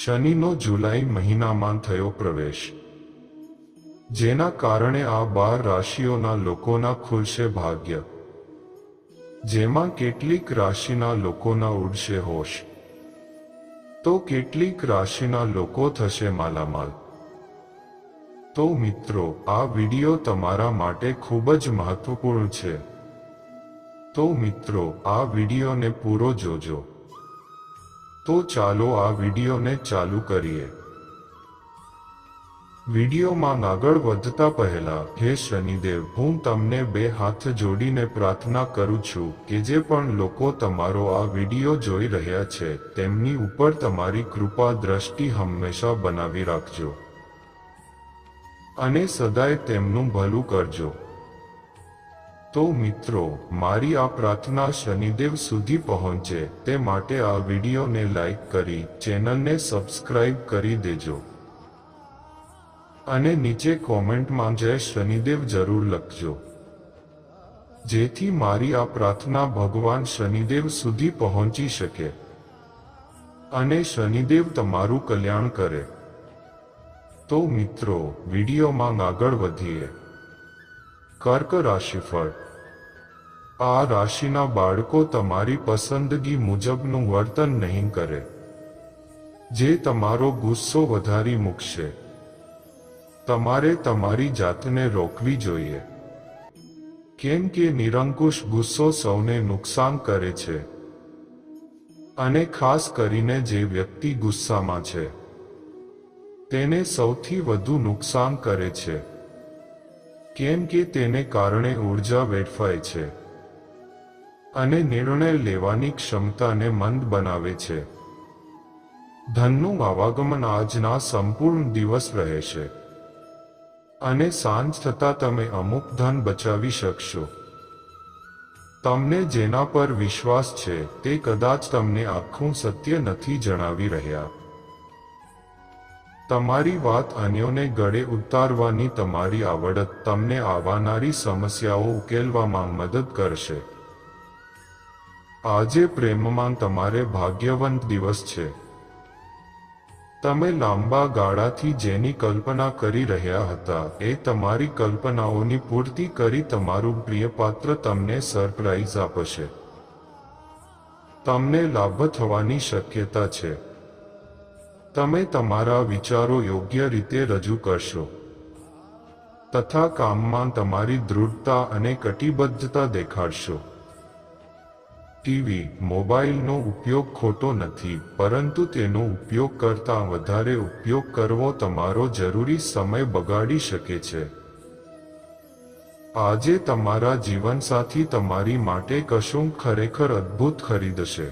શનિનો જુલાઈ મહિનામાં થયો પ્રવેશ. જેના કારણે આ બાર રાશિઓના લોકોના ખુલશે ભાગ્ય. જેમાં કેટલીક રાશિના લોકોના ઉડશે હોશ. તો કેટલીક રાશિના લોકો થશે માલામાલ. તો મિત્રો, આ વિડિયો તમારા માટે ખૂબ જ મહત્વપૂર્ણ છે. તો મિત્રો, આ વિડિયોને પૂરો જોજો. તો ચાલો આ વિડીયોને ચાલુ કરીએ. વિડીયોમાં આગળ વધતા પહેલા, હે શનિદેવ, હું તમને બે હાથ જોડીને પ્રાર્થના કરું છું કે જે પણ લોકો તમારો આ વીડિયો જોઈ રહ્યા છે, તેમની ઉપર તમારી કૃપા દ્રષ્ટિ હંમેશા બનાવી રાખજો. અને સદાય તેમનું ભલું કરજો. તો મિત્રો, મારી આ પ્રાર્થના શનિદેવ સુધી પહોંચે. તે માટે આ વિડીયોને લાઈક કરી, ચેનલને સબસ્ક્રાઇબ કરી દેજો. અને નીચે કોમેન્ટમાં જય શનિદેવ જરૂર લખજો. જેથી મારી આ પ્રાર્થના ભગવાન શનિદેવ સુધી પહોંચી શકે. અને શનિદેવ તમારું કલ્યાણ કરે. તો મિત્રો, વિડીયોમાં આગળ વધીએ. કર્ક રાશિફળ. આ રાશિના બાળકો તમારી પસંદગી મુજબનું વર્તન નહીં કરે, જે તમારો ગુસ્સો વધારી મૂકશે. તમારે તમારી જાતને રોકવી જોઈએ. કેમ કે નિરંકુશ ગુસ્સો સૌને નુકસાન કરે છે. અને ખાસ કરીને જે વ્યક્તિ ગુસ્સામાં છે, તેને સૌથી વધુ નુકસાન કરે છે. કેમ કે તેને કારણે ઊર્જા વેડફાય છે અને નિર્ણય લેવાની ક્ષમતાને મંદ બનાવે છે. ધનનું આવાગમન આજના સંપૂર્ણ દિવસ રહેશે અને સાંજ થતાં તમે અમુક ધન બચાવી શકશો. તમને જેના પર વિશ્વાસ છે તે કદાચ તમને આખું સત્ય નથી જણાવી રહ્યા. તમારી વાત અન્યોને ગળે ઉતારવાની તમારી આવડત તમને આવનારી સમસ્યાઓ ઉકેલવામાં મદદ કરશે. આજે પ્રેમમાં તમારે ભાગ્યવંત દિવસ છે. તમે લાંબા ગાળાથી જેની કલ્પના કરી રહ્યા હતા, એ તમારી કલ્પનાઓની પૂર્તિ કરી તમારું પ્રિય પાત્ર તમને સરપ્રાઈઝ આપશે. તમને લાભ થવાની શક્યતા છે. તમે તમારા વિચારો યોગ્ય રીતે રજૂ કરશો. તથા કામમાં તમારી દૃઢતા અને કટિબદ્ધતા દેખાડશો. ટીવી, મોબાઈલનો ઉપયોગ ખોટો નથી, પરંતુ તેનો ઉપયોગ કરતાં વધારે ઉપયોગ કરવો તમારો જરૂરી સમય બગાડી શકે છે. આજે તમારા જીવનસાથી તમારી માટે કશું ખરેખર અદ્ભુત ખરીદશે.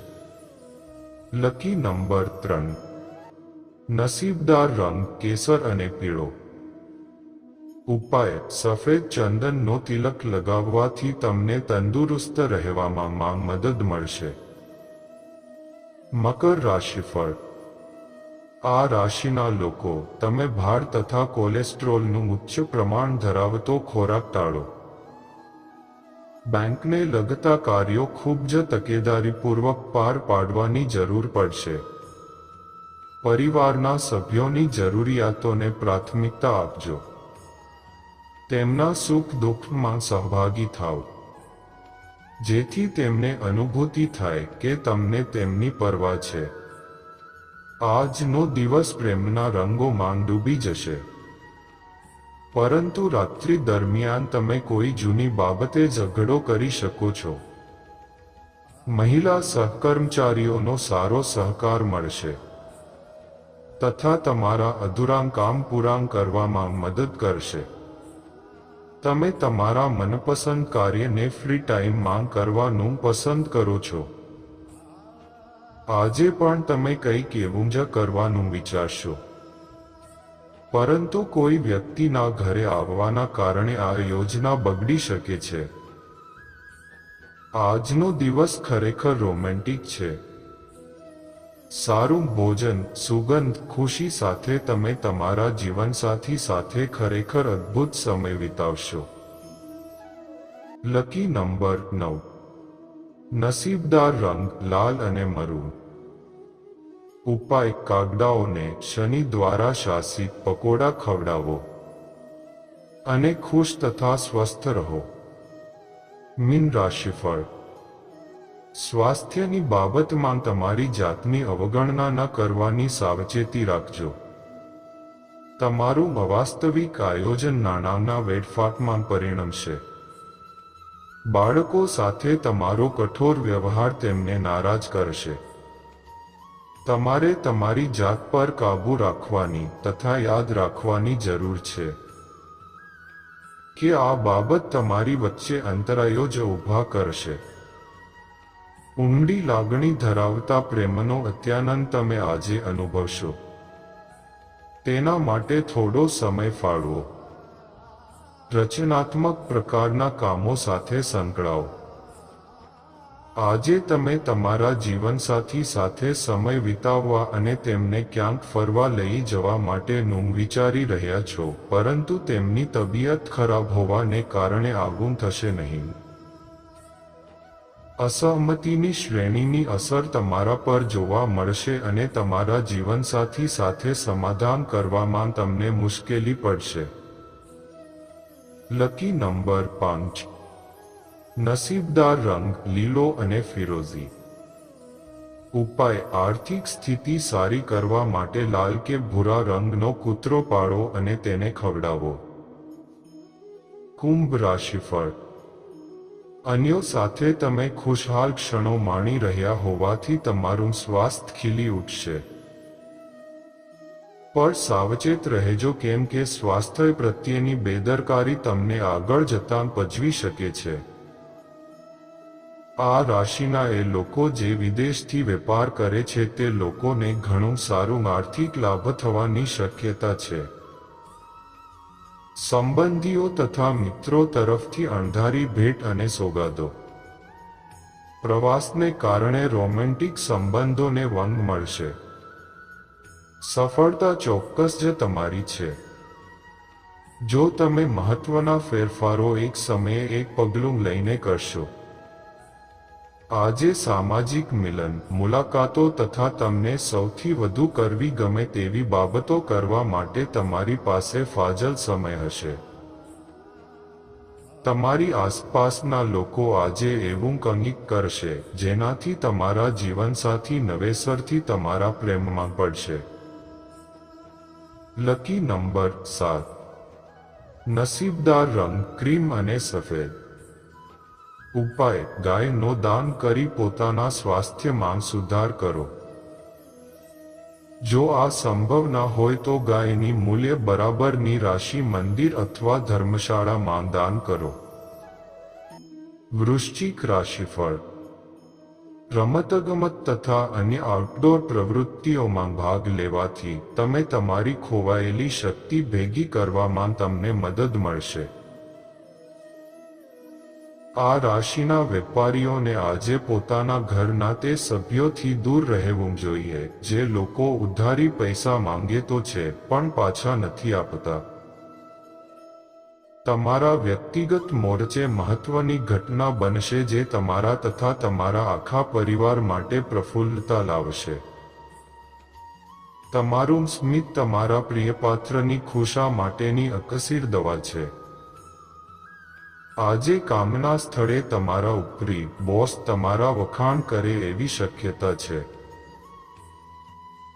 લકી નંબર ત્રણ. નસીબદાર રંગ કેસર અને પીળો. ઉપાય, સફેદ ચંદનનો તિલક લગાવવાથી તમને તંદુરસ્ત રહેવામાં મદદ મળશે. મકર રાશિફળ. આ રાશિના લોકો, તમે ભાર તથા કોલેસ્ટ્રોલનું ઉચ્ચ પ્રમાણ ધરાવતો ખોરાક ટાળો. બેંકને લગતા કાર્યો ખૂબ જ તકેદારીપૂર્વક પાર પાડવાની જરૂર પડશે. પરિવારના સભ્યોની જરૂરિયાતોને પ્રાથમિકતા આપજો. તેમના સુખ દુઃખમાં સહભાગી થાવ જેથી તેમને અનુભૂતિ થાય કે તમને તેમની પરવા છે. આજનો દિવસ પ્રેમના રંગોમાં ડૂબી જશે. પરંતુ રાત્રિ દરમિયાન તમે કોઈ જૂની બાબતે ઝઘડો કરી શકો છો. મહિલા સહકર્મચારીઓનો સારો સહકાર મળશે. તથા તમારા અધૂરાં કામ પૂરાં કરવામાં મદદ કરશે. તમે તમારા મનપસંદ કાર્યને ફ્રી ટાઈમમાં કરવાનું પસંદ કરો છો. આજે પણ તમે કંઈક એવું જ કરવાનું વિચારશો. પરંતુ કોઈ વ્યક્તિના ઘરે આવવાના કારણે આ યોજના બગડી શકે છે. આજનો દિવસ ખરેખર રોમેન્ટિક છે. સારું ભોજન, સુગંધ, ખુશી સાથે તમે તમારા જીવનસાથી સાથે ખરેખર અદ્ભુત સમય વિતાવશો. લકી નંબર નવ. નસીબદાર રંગ, લાલ અને મરૂન. ઉપાય, કાગડાઓને શનિ દ્વારા શાસિત પકોડા ખવડાવો. અને ખુશ તથા સ્વસ્થ રહો. મીન રાશિફળ. સ્વાસ્થ્યની બાબતમાં તમારી જાતની અવગણના ન કરવાની સાવચેતી રાખજો. તમારું અવાસ્તવિક આયોજન નાણાંના વેડફાટમાં પરિણમશે. બાળકો સાથે તમારો કઠોર વ્યવહાર તેમને નારાજ કરશે. તમારે તમારી જાત પર કાબૂ રાખવાની તથા યાદ રાખવાની જરૂર છે. કે આ બાબત તમારી વચ્ચે અંતરાયો જ ઊભા કરશે. ઊંડી લાગણી ધરાવતા પ્રેમનો અત્યાનંદ તમે આજે અનુભવશો. તેના માટે થોડો સમય ફાળવો. રચનાત્મક પ્રકારના કામો સાથે સંકળાવો. આજે તમે તમારા જીવનસાથી સાથે સમય વિતાવવા અને તેમને ક્યાંક ફરવા લઈ જવા માટેનું વિચારી રહ્યા છો, પરંતુ તેમની તબિયત ખરાબ હોવાને કારણે આવું થશે નહીં. અસહમતિની શ્રેણીની અસર તમારા પર જોવા મળશે અને તમારા જીવનસાથી સાથે સમાધાન કરવામાં તમને મુશ્કેલી પડશે. લકી નંબર પાંચ. નસીબદાર રંગ લીલો અને ફિરોઝી ઉપાય આર્થિક સ્થિતિ સારી કરવા માટે લાલ કે ભૂરા રંગનો કૂતરો પાડો અને તેને ખવડાવો. કુંભ રાશિફળ. અન્યો સાથે તમે ખુશહાલ ક્ષણો માણી રહ્યા હોવાથી તમારું સ્વાસ્થ્ય ખીલી ઉઠશે. પણ સાવચેત રહેજો કેમ કે સ્વાસ્થ્ય પ્રત્યેની બેદરકારી તમને આગળ જતાં પજવી શકે છે. આ રાશિના એ લોકો જે વિદેશથી વેપાર કરે છે તે લોકોને ઘણું સારું આર્થિક લાભ થવાની શક્યતા છે. સંબંધીઓ તથા મિત્રો તરફથી અણધારી ભેટ અને સોગાદો. પ્રવાસને કારણે રોમેન્ટિક સંબંધોને વંગ મળશે. સફળતા ચોક્કસ જ તમારી છે. જો તમે મહત્વના ફેરફારો એક સમયે એક પગલું લઈને કરશો આજે સામાજિક મિલન, મુલાકાતો તથા તમને સૌથી વધુ કરવી ગમે તેવી બાબતો કરવા માટે તમારી પાસે ફાજલ સમય હશે. તમારી આસપાસના લોકો આજે એવું કંઈક કરશે, જેનાથી તમારા જીવનસાથી નવેસરથી તમારા પ્રેમમાં પડશે. લકી નંબર સાત. નસીબદાર રંગ ક્રીમ અને સફેદ. ઉપાય, ગાયનો દાન કરી પોતાના સ્વાસ્થ્યમાં સુધાર કરો. જો આ સંભવ ન હોય તો ગાયની મૂલ્ય બરાબરની રાશિ મંદિર અથવા ધર્મશાળામાં દાન કરો. વૃશ્ચિક રાશિફળ. રમતગમત તથા અન્ય આઉટડોર પ્રવૃત્તિઓમાં ભાગ લેવાથી તમે તમારી ખોવાયેલી શક્તિ ભેગી કરવામાં તમને મદદ મળશે. આ રાશિના વેપારીઓને આજે પોતાના ઘરના તે સભ્યોથી દૂર રહેવું જોઈએ. જે લોકો ઉધારી પૈસા માંગે તો છે, પણ પાછા નથી આપતા. તમારા વ્યક્તિગત મોરચે મહત્વની ઘટના બનશે જે તમારા તથા તમારા આખા પરિવાર માટે પ્રફુલ્લતા લાવશે. તમારું સ્મિત તમારા પ્રિયપાત્રની ખુશા માટેની અકસીર દવા છે. આજે કામના સ્થળે તમારા ઉપરી બોસ તમારા વખાણ કરે એવી શક્યતા છે.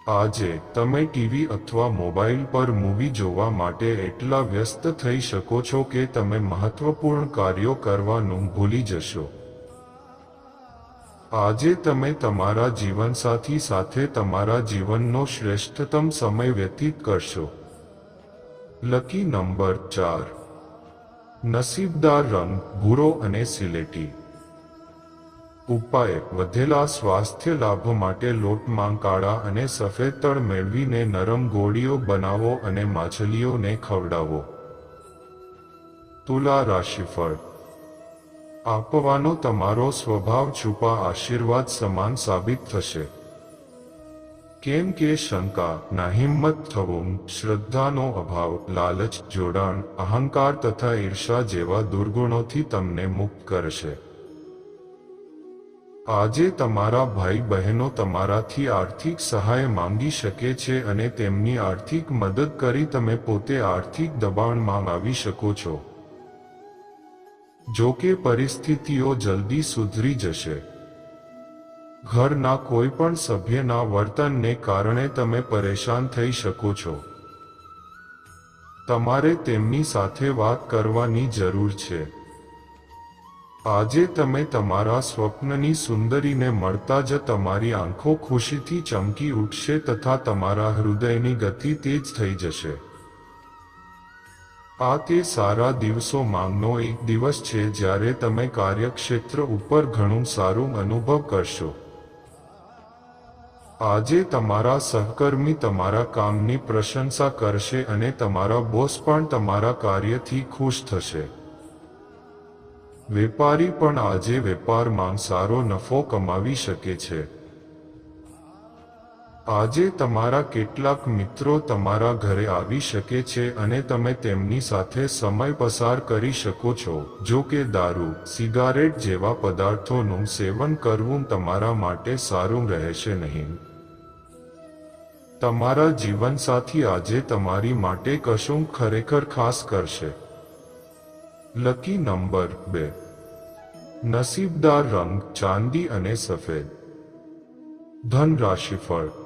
આજે તમે ટીવી અથવા મોબાઈલ પર મૂવી જોવા માટે એટલા વ્યસ્ત થઈ શકો છો કે તમે મહત્વપૂર્ણ કાર્યો કરવાનું ભૂલી જશો. આજે તમે તમારા જીવનસાથી સાથે તમારા જીવનનો શ્રેષ્ઠતમ સમય વ્યતીત કરશો. લકી નંબર ચાર. નસીબદાર રંગ ભૂરો અને સિલેટી. ઉપાય, વધેલા સ્વાસ્થ્ય લાભ માટે લોટમાં કાળા અને સફેદ તળ મેળવીને નરમ ગોળીઓ બનાવો અને માછલીઓને ખવડાવો. તુલા રાશિફળ. આપવાનો તમારો સ્વભાવ છુપા આશીર્વાદ સમાન સાબિત થશે. કેમ કે શંકા નાહિંમત થવું, શ્રદ્ધાનો અભાવ, લાલચ, જોડાણ, અહંકાર તથા ઈર્ષા જેવા દુર્ગુણોથી તમને મુક્ત કરશે. આજે તમારા ભાઈ બહેનો તમારાથી આર્થિક સહાય માંગી શકે છે અને તેમની આર્થિક મદદ કરી તમે પોતે આર્થિક દબાણમાં આવી શકો છો. જો કે પરિસ્થિતિઓ જલ્દી સુધરી જશે. ઘરના કોઈ પણ સભ્યના વર્તનને કારણે તમે પરેશાન થઈ શકો છો. તમારે તેમની સાથે વાત કરવાની જરૂર છે. આજે તમે તમારા સ્વપ્નની સુંદરીને મળતા જ તમારી આંખો ખુશીથી ચમકી ઉઠશે તથા તમારા હૃદયની ગતિ તેજ થઈ જશે. આ તે સારા દિવસો માંગનો એક દિવસ છે જ્યારે તમે કાર્યક્ષેત્ર ઉપર ઘણું સારું અનુભવ કરશો. આજે તમારા સહકર્મી તમારા કામની પ્રશંસા કરશે અને તમારા બોસ પણ તમારા કાર્યથી ખુશ થશે. વેપારી પણ આજે વેપારમાં સારો નફો કમાવી શકે છે. આજે તમારા કેટલાક મિત્રો તમારા ઘરે આવી શકે છે અને તમે તેમની સાથે સમય પસાર કરી શકો છો. જો કે દારૂ, સિગારેટ જેવા પદાર્થોનું સેવન કરવું તમારા માટે સારું રહેશે નહીં. તમારા જીવનસાથી આજે તમારી માટે કશું ખરેખર ખાસ કરશે. લકી નંબર બે. નસીબદાર રંગ ચાંદી અને સફેદ. ધન રાશિફળ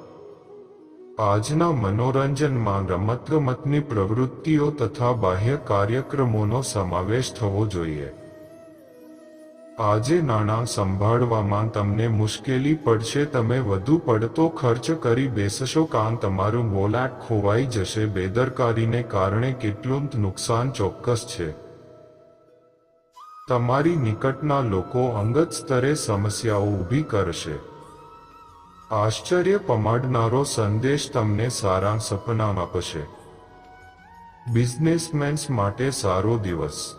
આજના મનોરંજનમાં રમતગમતની પ્રવૃત્તિઓ તથા બાહ્ય કાર્યક્રમોનો સમાવેશ થવો જોઈએ. આજે નાણાં સંભાળવામાં તમને મુશ્કેલી પડશે, તમે વધુ પડતો ખર્ચ કરી બેસશો કાન તમારું વોલેટ ખોવાઈ જશે, બેદરકારીને કારણે કેટલું નુકસાન ચોક્કસ છે. તમારી નિકટના લોકો અંગત સ્તરે સમસ્યાઓ ઊભી કરશે. આશ્ચર્ય પમાડનારો સંદેશ તમને સારા સપના આપશે. બિઝનેસમેન્સ માટે સારો દિવસ.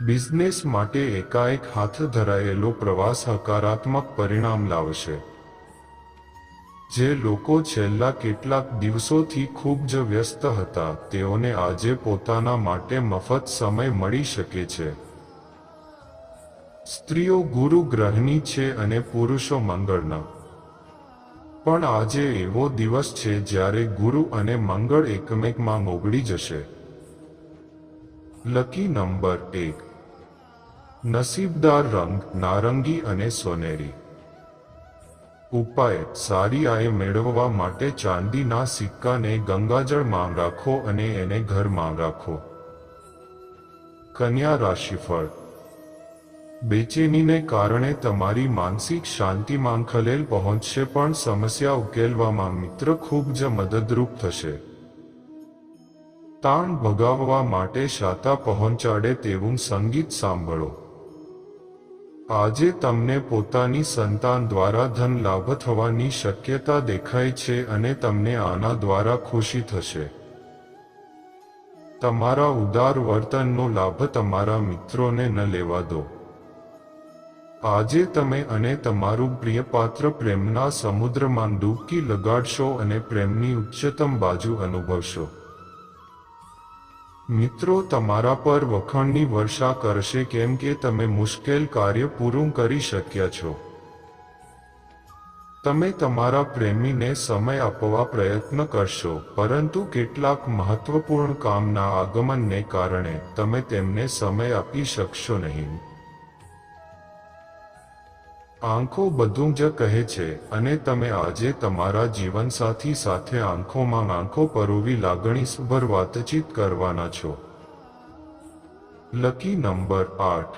બિઝનેસ માટે એકાએક હાથ ધરાયેલો પ્રવાસ હકારાત્મક પરિણામ લાવશે. જે લોકો છેલ્લા કેટલાક દિવસોથી ખૂબ જ વ્યસ્ત હતા, તેઓને આજે પોતાના માટે મફત સમય મળી શકે છે. સ્ત્રીઓ ગુરુ ગ્રહની છે અને પુરુષો મંગળના. પણ આજે એવો દિવસ છે જ્યારે ગુરુ અને મંગળ એકમેકમાં ઓગળી જશે. લકી નંબર એક. નસીબદાર રંગ, નારંગી અને સોનેરી. ઉપાય, સારી આય મેળવવા માટે ચાંદીના સિક્કાને ગંગાજળમાં રાખો અને એને ઘરમાં રાખો. કન્યા રાશિફળ. બેચેનીને કારણે તમારી માનસિક શાંતિમાં ખલેલ પહોંચશે પણ સમસ્યા ઉકેલવામાં મિત્ર ખૂબ જ મદદરૂપ થશે. તાણ ભગાવવા માટે શાતા પહોંચાડે તેવું સંગીત સાંભળો. આજે તમને પોતાની સંતાન દ્વારા ધન લાભ થવાની શક્યતા દેખાય છે અને તમને આના દ્વારા ખુશી થશે. તમારા ઉદાર વર્તનનો લાભ તમારા મિત્રોને ન લેવા દો. આજે તમે અને તમારું પ્રિયપાત્ર પ્રેમના સમુદ્રમાં ડૂબકી લગાડશો અને પ્રેમની ઉચ્ચતમ બાજુ અનુભવશો. મિત્રો, તમારા પર વખાણની વર્ષા કરશે કેમ કે તમે મુશ્કેલ કાર્ય પૂરું કરી શક્યા છો. તમે તમારા પ્રેમીને સમય આપવા પ્રયત્ન કરશો, પરંતુ કેટલાક મહત્વપૂર્ણ કામના આગમનને કારણે તમે તેમને સમય આપી શકશો નહીં. આંખો બધું જ કહે છે અને તમે આજે તમારા જીવનસાથી સાથે આંખોમાં આંખો પરોવી લાગણીસભર વાતચીત કરવાના છો. લકી નંબર આઠ.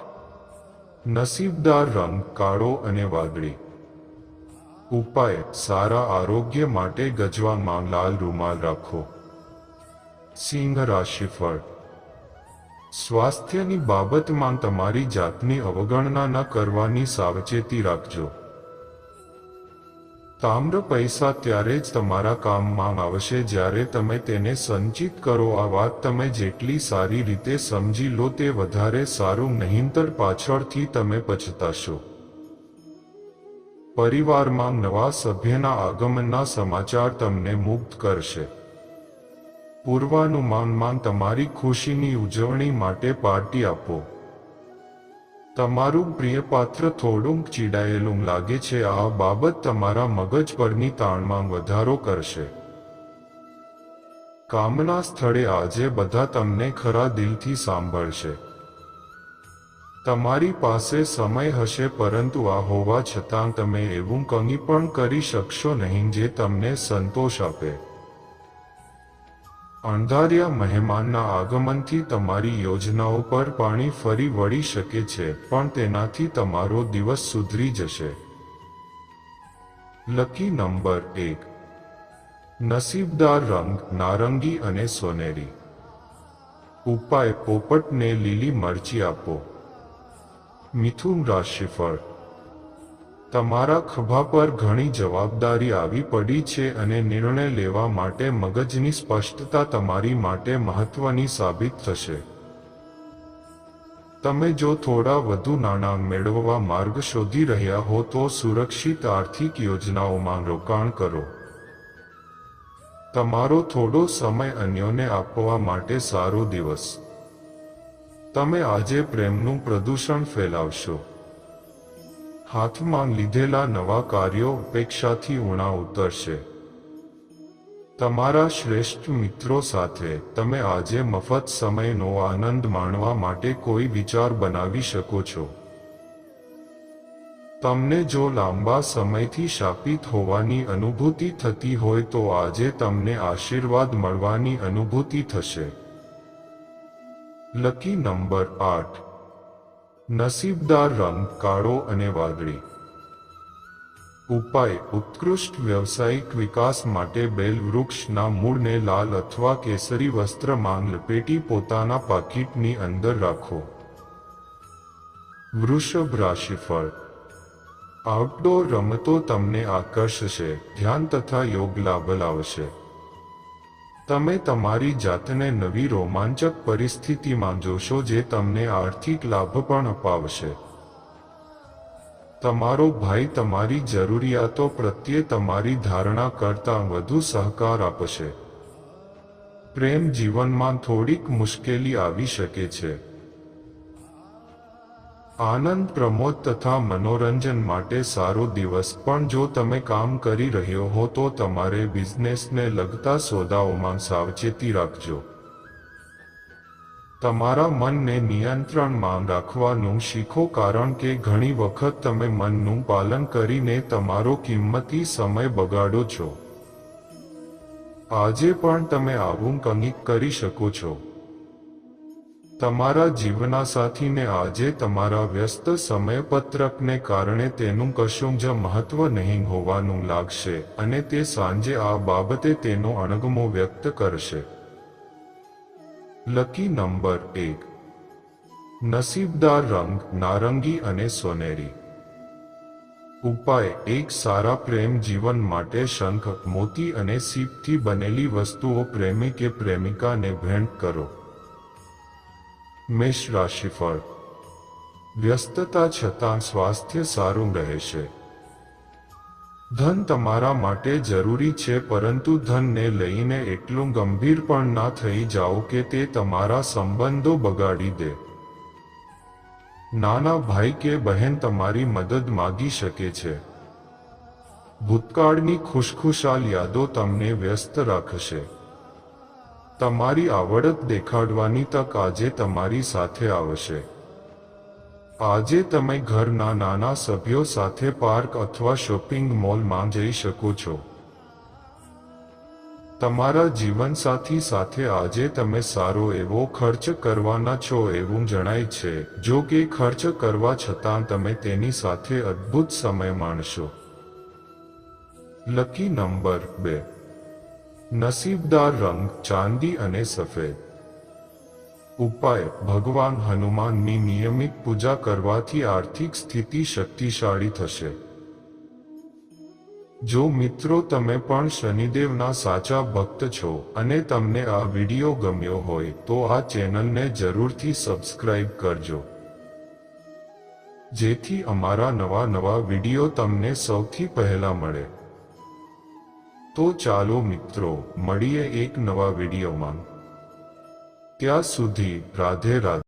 નસીબદાર રંગ કાળો અને વાદળી. ઉપાય, સારા આરોગ્ય માટે ગજવામાં લાલ રૂમાલ રાખો. સિંહ રાશિફળ. સ્વાસ્થ્યની બાબતમાં તમારી જાતની અવગણના ન કરવાની સાવચેતી રાખજો. તામ્ર પૈસા ત્યારે જ તમારા કામમાં આવશે જ્યારે તમે તેને સંચિત કરો. આ વાત તમે જેટલી સારી રીતે સમજી લો તે વધારે સારું, નહીંતર પાછળથી તમે પછતાશો. પરિવારમાં નવા સભ્યના આગમનના સમાચાર તમને મુક્ત કરશે. પૂર્વાનુમાનમાં તમારી ખુશીની ઉજવણી માટે પાર્ટી આપો. તમારું પ્રિય પાત્ર થોડુંક ચીડાયેલું લાગે છે. આ બાબત તમારા મગજ પરની તાણમાં વધારો કરશે. કામના સ્થળે આજે બધા તમને ખરા દિલથી સાંભળશે. તમારી પાસે સમય હશે પરંતુ આ હોવા છતાં તમે એવું કંઈ પણ કરી શકશો નહીં જે તમને સંતોષ આપે. અણધાર્યા મહેમાનના આગમનથી તમારી યોજનાઓ પર પાણી ફરી વળી શકે છે, પણ તેનાથી તમારો દિવસ સુધરી જશે. લકી નંબર એક. નસીબદાર રંગ, નારંગી અને સોનેરી. ઉપાય, પોપટને લીલી મરચી આપો. મિથુન રાશિફળ. તમારા ખભા પર ઘણી જવાબદારી આવી પડી છે અને નિર્ણય લેવા માટે મગજની સ્પષ્ટતા તમારી માટે મહત્વની સાબિત થશે. તમે જો થોડા વધુ નાણાં મેળવવા માર્ગ શોધી રહ્યા હો તો સુરક્ષિત આર્થિક યોજનાઓમાં રોકાણ કરો. તમારો થોડો સમય અન્યોને આપવા માટે સારો દિવસ. તમે આજે પ્રેમનું પ્રદૂષણ ફેલાવશો. હાથમાં લીધેલા નવા કાર્યો અપેક્ષાથી ઉણા ઉતરશે. તમારા શ્રેષ્ઠ મિત્રો સાથે તમે આજે મફત સમયનો આનંદ માણવા માટે કોઈ વિચાર બનાવી શકો છો. તમને જો લાંબા સમયથી શાપિત હોવાની અનુભૂતિ થતી હોય તો આજે તમને આશીર્વાદ મળવાની અનુભૂતિ થશે. લકી નંબર આઠ. નસીબદાર રંગ કાળો અને વાદળી. ઉપાય, ઉત્કૃષ્ટ વ્યવસાયિક વિકાસ માટે બેલ વૃક્ષના મૂળને લાલ અથવા કેસરી વસ્ત્રમાં લપેટી પોતાના પાકીટની અંદર રાખો. વૃષભ રાશિફળ. આઉટડોર રમતો તમને આકર્ષશે, ધ્યાન તથા યોગ લાભ લાવશે. તમે તમારી જાતને નવી રોમાંચક પરિસ્થિતિમાં જોશો જે તમને આર્થિક લાભ પણ અપાવશે. તમારો ભાઈ તમારી જરૂરિયાતો પ્રત્યે તમારી ધારણા કરતાં વધુ સહકાર આપશે. પ્રેમ જીવનમાં થોડીક મુશ્કેલી આવી શકે છે. આનંદ, પ્રમોદ તથા મનોરંજન માટે સારો દિવસ. પણ જો તમે કામ કરી રહ્યો હો, તો તમારે બિઝનેસને લગતા સોદાઓમાં સાવચેતી રાખજો. તમારા મનને નિયંત્રણમાં રાખવાનું શીખો, કારણ કે ઘણી વખત તમે મનનું પાલન કરીને તમારો કિંમતી સમય બગાડો છો. આજે પણ તમે આવું કંઈક કરી શકો છો. તમારા જીવનસાથીને આજે તમારા વ્યસ્ત સમયપત્રકને કારણે તેનું કશું જ મહત્વ નહીં હોવાનું લાગશે અને તે સાંજે આ બાબતે તેનો અણગમો વ્યક્ત કરશે. લકી નંબર એક. નસીબદાર રંગ, નારંગી અને સોનેરી. ઉપાય, એક સારા પ્રેમ જીવન માટે શંખ, મોતી અને સીપથી બનેલી વસ્તુઓ પ્રેમી કે પ્રેમિકાને ભેટ કરો. મેષ રાશિફળ વ્યસ્તતા છતાં સ્વાસ્થ્ય સારું રહેશે ધન તમારા માટે જરૂરી છે પરંતુ ધનને લઈને એટલું ગંભીર પણ ના થઈ જાઓ કે તે તમારા સંબંધો બગાડી દે. નાના ભાઈ કે બહેન તમારી મદદ માગી શકે છે. ભૂતકાળની ખુશખુશાલ યાદો તમને વ્યસ્ત રાખશે. તમારી આવડત દેખાડવાની તક આજે તમારી સાથે આવશે. આજે તમે ઘરના નાના સભ્યો સાથે પાર્ક અથવા શોપિંગ મોલમાં જઈ શકો છો. તમારા જીવનસાથી સાથે આજે તમે સારો એવો ખર્ચ કરવાના છો એવું જણાય છે, જો કે ખર્ચ કરવા છતાં તમે તેની સાથે અદ્ભુત સમય માણશો. લકી નંબર બે. નસીબદાર રંગ ચાંદી અને સફેદ. ઉપાય, ભગવાન હનુમાનની નિયમિત પૂજા કરવાથી આર્થિક સ્થિતિ શક્તિશાળી થશે. જો મિત્રો તમે પણ શનિદેવના સાચા ભક્ત છો અને તમને આ વિડિયો ગમ્યો હોય તો આ ચેનલને જરૂરથી સબસ્ક્રાઇબ કરજો. જેથી અમારા નવા નવા વિડિયો તમને સૌથી પહેલા મળે. તો ચાલો મિત્રો મળીએ એક નવા વિડીયોમાં. ત્યાં સુધી રાધે રાધે.